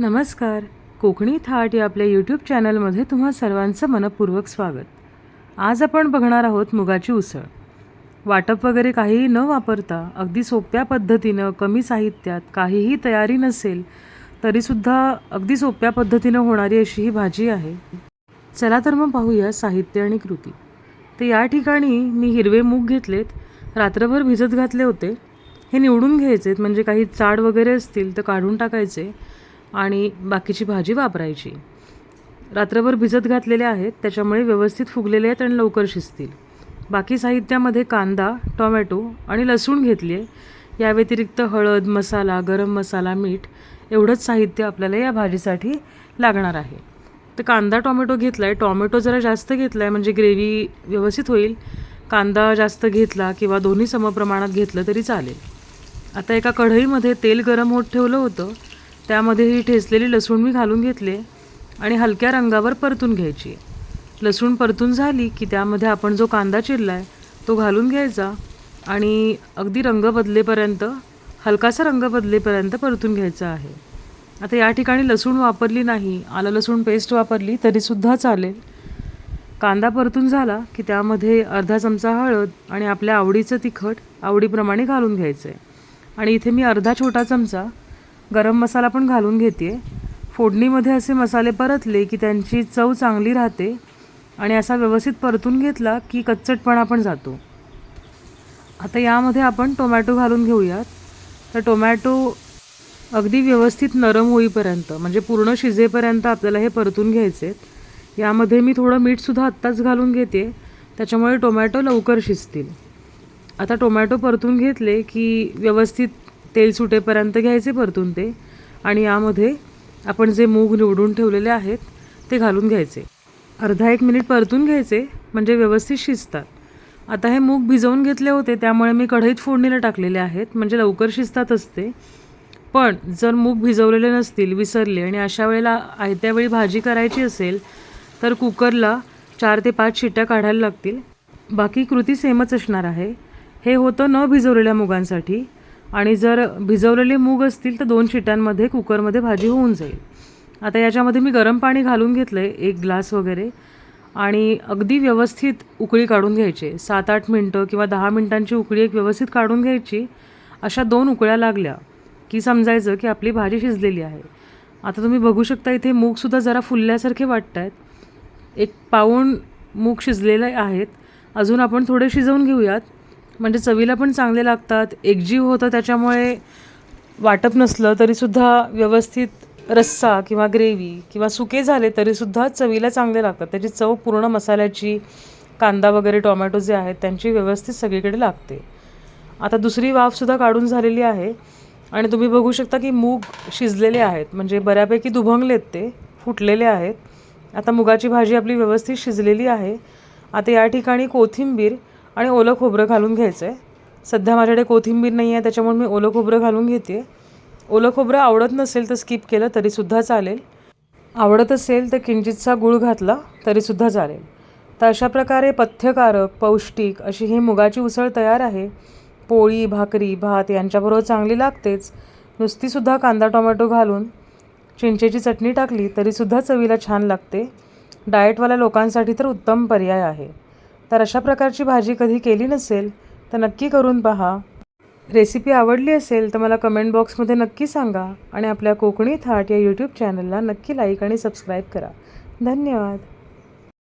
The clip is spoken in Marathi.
नमस्कार. कोकणी थाट या आपल्या यूट्यूब चॅनलमध्ये तुम्हा सर्वांचं मनपूर्वक स्वागत. आज आपण बघणार आहोत मुगाची उसळ. वाटप वगैरे काहीही न वापरता अगदी सोप्या पद्धतीनं कमी साहित्यात काहीही तयारी नसेल तरीसुद्धा अगदी सोप्या पद्धतीनं होणारी अशी ही भाजी आहे. चला तर मग पाहूया साहित्य आणि कृती. तर या ठिकाणी मी हिरवे मूग घेतलेत. रात्रभर भिजत घातले होते. हे निवडून घ्यायचेत म्हणजे काही चाड वगैरे असतील तर काढून टाकायचे. आणि बाकीची भाजी वापरायची. रात्रभर भिजत घातलेले आहेत त्याच्यामुळे व्यवस्थित फुगलेले आहेत आणि लवकर शिजतील. बाकी साहित्यामध्ये कांदा टोमॅटो आणि लसूण घेतली आहे. या व्यतिरिक्त हळद मसाला गरम मसाला मीठ एवढंच साहित्य आपल्याला या भाजीसाठी लागणार आहे. तर कांदा टोमॅटो घेतला आहे टोमॅटो जरा जास्त घेतला आहे म्हणजे ग्रेव्ही व्यवस्थित होईल. कांदा जास्त घेतला किंवा दोन्ही समप्रमाणात घेतलं तरी चालेल. आता एका कढईमध्ये तेल गरम होत ठेवलं होतं. त्यामध्ये ही ठेचलेली लसूण मी घालून घेतले आणि हलक्या रंगावर परतून घ्यायची. लसूण परतून झाली की त्यामध्ये आपण जो कांदा चिरला आहे तो घालून घ्यायचा आणि अगदी रंग बदलेपर्यंत हलकासा रंग बदलेपर्यंत परतून घ्यायचा आहे. आता या ठिकाणी लसूण वापरली नाही आलं लसूण पेस्ट वापरली तरीसुद्धा चालेल. कांदा परतून झाला की त्यामध्ये अर्धा चमचा हळद आणि आपल्या आवडीचं तिखट आवडीप्रमाणे घालून घ्यायचं आहे आणि इथे मी अर्धा छोटा चमचा गरम मसाला पण घालून घेते फोडणीमध्ये असे मसाले परतले की त्यांची चव चांगली राहते आणि असा व्यवस्थित परतून घेतला की कच्चटपणा पण जातो. आता यामध्ये आपण टोमॅटो घालून घेऊयात. तर टोमॅटो अगदी व्यवस्थित नरम होईपर्यंत म्हणजे पूर्ण शिजेपर्यंत आपल्याला हे परतून घ्यायचे आहेत. यामध्ये मी थोडं मीठसुद्धा आत्ताच घालून घेते. त्याच्यामुळे टोमॅटो लवकर शिजतील. आता टोमॅटो परतून घेतले की व्यवस्थित तेल सुटेपर्यंत घ्यायचे परतून ते आणि यामध्ये आपण जे मूग निवडून ठेवलेले आहेत ते घालून घ्यायचे. अर्धा एक मिनिट परतून घ्यायचे म्हणजे व्यवस्थित शिजतात. आता हे मूग भिजवून घेतले होते त्यामुळे मी कढईत फोडणीला टाकलेले आहेत म्हणजे लवकर शिजतात असते. पण जर मूग भिजवलेले नसतील विसरले आणि अशा वेळेला आयत्या वेळी भाजी करायची असेल तर कुकरला चार ते पाच शिट्ट्या काढायला लागतील. बाकी कृती सेमच असणार आहे. हे होतं न भिजवलेल्या मुगांसाठी. आणि जर भिजवलेले मूग असतील तर दोन शिट्यांमध्ये कुकरमध्ये भाजी होऊन जाईल. आता याच्यामध्ये मी गरम पाणी घालून घेतलं आहे एक ग्लास वगैरे. आणि अगदी व्यवस्थित उकळी काढून घ्यायची. सात आठ मिनटं किंवा दहा मिनटांची उकळी एक व्यवस्थित काढून घ्यायची. अशा दोन उकळ्या लागल्या की समजायचं की आपली भाजी शिजलेली आहे. आता तुम्ही बघू शकता इथे मूगसुद्धा जरा फुलल्यासारखे वाटत आहेत एक पाऊण मूग शिजलेले आहेत. अजून आपण थोडे शिजवून घेऊयात. म्हणजे चवीला पण चांगले लागतात एकजीव होतं त्याच्यामुळे वाटप नसलं तरीसुद्धा व्यवस्थित रस्सा किंवा ग्रेव्ही किंवा सुके झाले तरीसुद्धा चवीला चांगले लागतात. त्याची चव पूर्ण मसाल्याची कांदा वगैरे टोमॅटो जे आहेत त्यांची व्यवस्थित सगळीकडे लागते. आता दुसरी वाफसुद्धा काढून झालेली आहे आणि तुम्ही बघू शकता की मूग शिजलेले आहेत. म्हणजे बऱ्यापैकी दुभंगलेत ते फुटलेले आहेत. आता मुगाची भाजी आपली व्यवस्थित शिजलेली आहे. आता या ठिकाणी कोथिंबीर आणि ओलं खोबरं घालून घ्यायचं आहे सध्या माझ्याकडे कोथिंबीर नाही आहे त्याच्यामुळे मी ओलं खोबरं घालून घेते. ओलं खोबरं आवडत नसेल तर स्किप केलं तरीसुद्धा चालेल. आवडत असेल तर किंचितचा गूळ घातला तरीसुद्धा चालेल. तर अशा प्रकारे पथ्यकारक पौष्टिक अशी ही मुगाची उसळ तयार आहे. पोळी भाकरी भात यांच्याबरोबर चांगली लागतेच. नुसतीसुद्धा कांदा टोमॅटो घालून चिंचेची चटणी टाकली तरीसुद्धा चवीला छान लागते. डाएटवाल्या लोकांसाठी तर उत्तम पर्याय आहे. तर अशा प्रकारची भाजी कधी केली नसेल तर नक्की करून पहा. रेसिपी आवडली असेल तर मला कमेंट बॉक्समध्ये नक्की सांगा आणि आपल्या कोकणी थाट या यूट्यूब चॅनलला नक्की लाईक आणि सबस्क्राईब करा. धन्यवाद.